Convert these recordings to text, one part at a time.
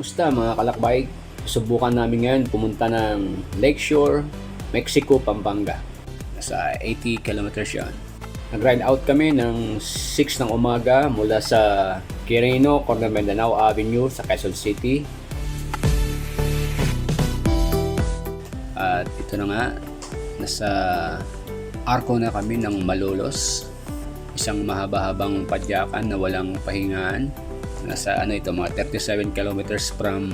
Kamusta mga kalakbay? Subukan namin ngayon pumunta ng Lakeshore, Mexico, Pampanga. Nasa 80 kilometers yan. Nag-ride out kami ng 6 ng umaga mula sa Quirino, Corner Mindanao Avenue sa Quezon City. At ito na nga, nasa arko na kami ng Malolos. Isang mahaba-habang padyakan na walang pahingaan. Nasa ano ito, mga 37 kilometers from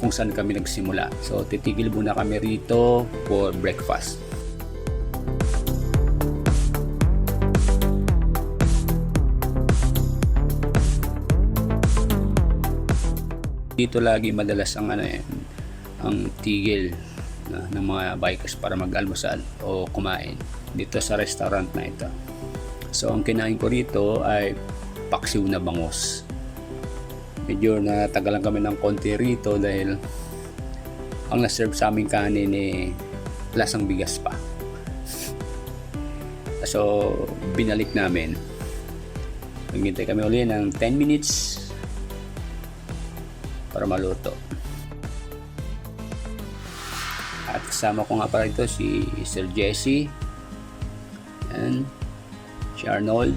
kung saan kami nagsimula. So titigil muna kami rito for breakfast. Dito lagi madalas ang ano eh, ang tigil na, ng mga bikers para mag-almusal o kumain dito sa restaurant na ito. So ang kinain ko rito ay paksiw na bangos. Medyo natagalan kami ng konti rito dahil ang na-serve sa aming kanin eh lasang bigas pa. So binalik namin. Naghintay kami uli ng 10 minutes para maluto. At kasama ko nga pala ito si Sir Jesse and si Arnold.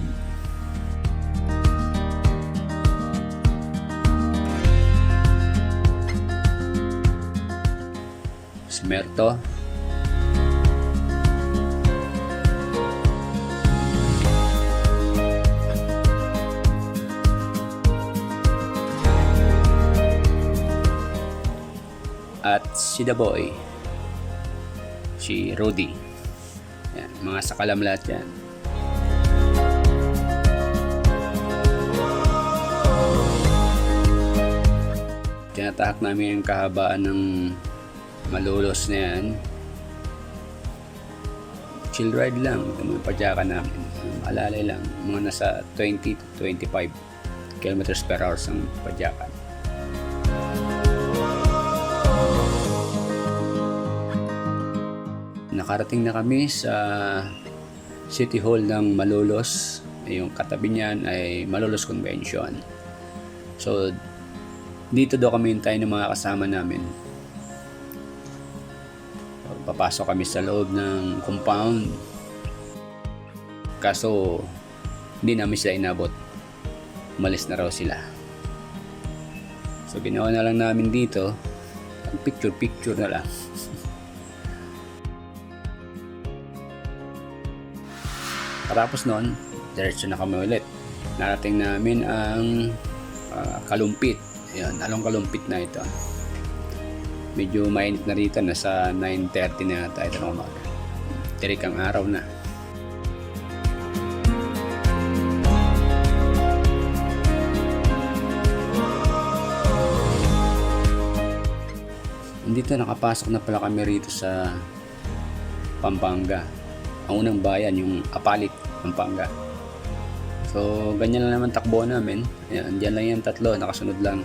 Merto. At si The Boy. Si Rudy. Yan, mga sakalam lahat yan. Tinatahak namin yung kahabaan ng malulos na yan. Chill ride lang. Mga padyakan namin. Alalay lang. Mga nasa 20 to 25 kilometers per hour ang padyakan. Nakarating na kami sa City Hall ng Malolos. Yung katabi niyan ay Malolos Convention. So, dito daw kami hintay ng mga kasama namin. Papasok kami sa loob ng compound. Kaso, hindi namin sila inabot. Umalis na raw sila. So, ginawa na lang namin dito, ang picture-picture na lang. Katapos nun, diretso na kami ulit. Narating namin ang ah, kalumpit. Ayan, along kalumpit na ito. Medyo mainit na rito, nasa 9.30 na tayo ng umaga. Tirik ang araw na. Dito nakapasok na pala kami rito sa Pampanga. Ang unang bayan, yung Apalit, Pampanga. So, ganyan lang naman takbo namin. Ayan, dyan lang yung tatlo, nakasunod lang.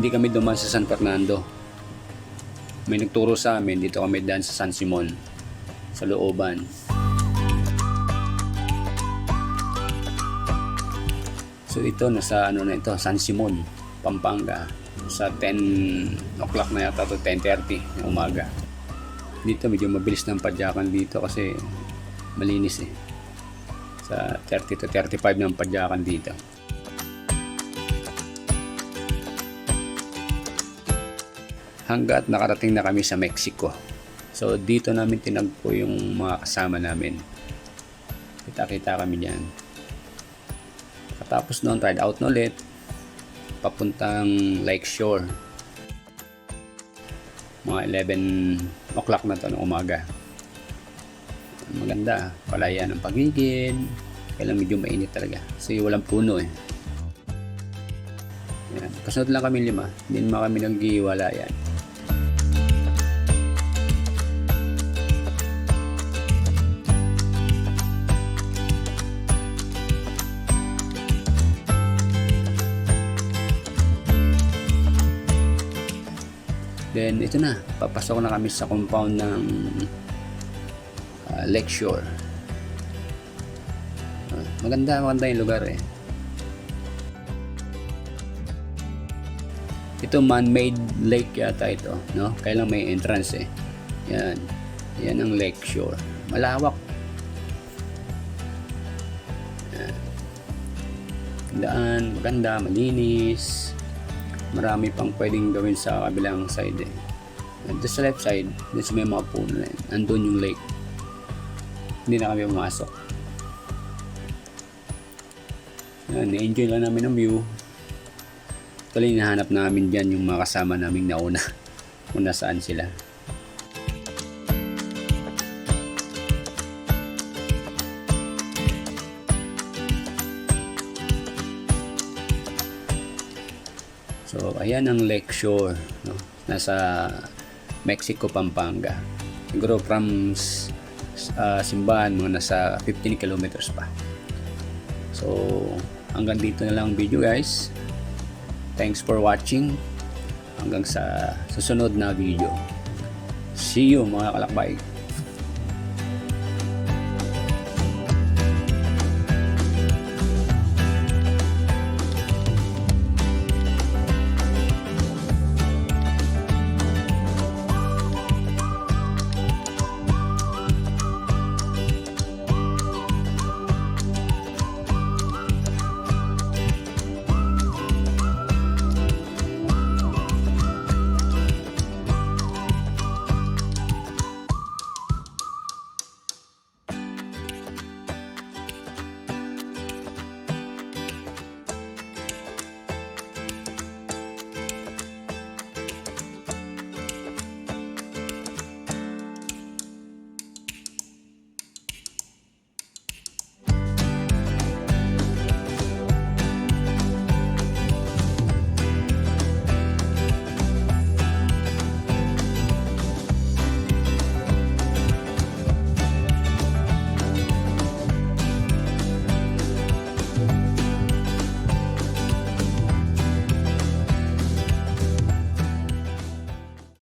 Hindi kami duman sa San Fernando. May nagturo sa amin, dito kami daan sa San Simon, sa looban. So ito nasa ano na ito, San Simon, Pampanga. Sa 10 o'clock na yata to 10.30 ng umaga. Dito medyo mabilis ng padyakan dito kasi malinis eh. Sa 30 to 35 ng padyakan dito. Hanggat nakarating na kami sa Mexico. So dito namin tinagpo yung mga kasama namin. Kita-kita kami diyan. Katapos noon, ride out na ulit. Papuntang Lakeshore. Mga 11 o'clock na to ng umaga. Maganda. Palaya ng pagigid. Kailan medyo mainit talaga. Kasi walang puno eh. Yan. Kasunod lang kami lima. Hindi naman kami naghiwala yan. Then ito na, papasok na kami sa compound ng uh, Lakeshore. Ah, maganda, maganda yung lugar eh. ito man-made lake yata ito, no? Kailang may entrance eh. Yan. Yan ang shore. Malawak. Daan, maganda, malinis. Marami pang pwedeng gawin sa kabilang side eh. At sa left side, dun sa may mga puno na yun, andun yung lake. Hindi na kami pumasok. Na-enjoy lang namin ang view. Tuloy hinahanap namin dyan yung mga kasama naming nauna. Kung nasaan sila. So, ayan ang shore. No? Nasa Mexico, Pampanga. Siguro from uh, Simbahan, mga nasa 15 kilometers pa. So, hanggang dito na lang ang video guys. Thanks for watching. Hanggang sa susunod na video. See you mga kalakbay.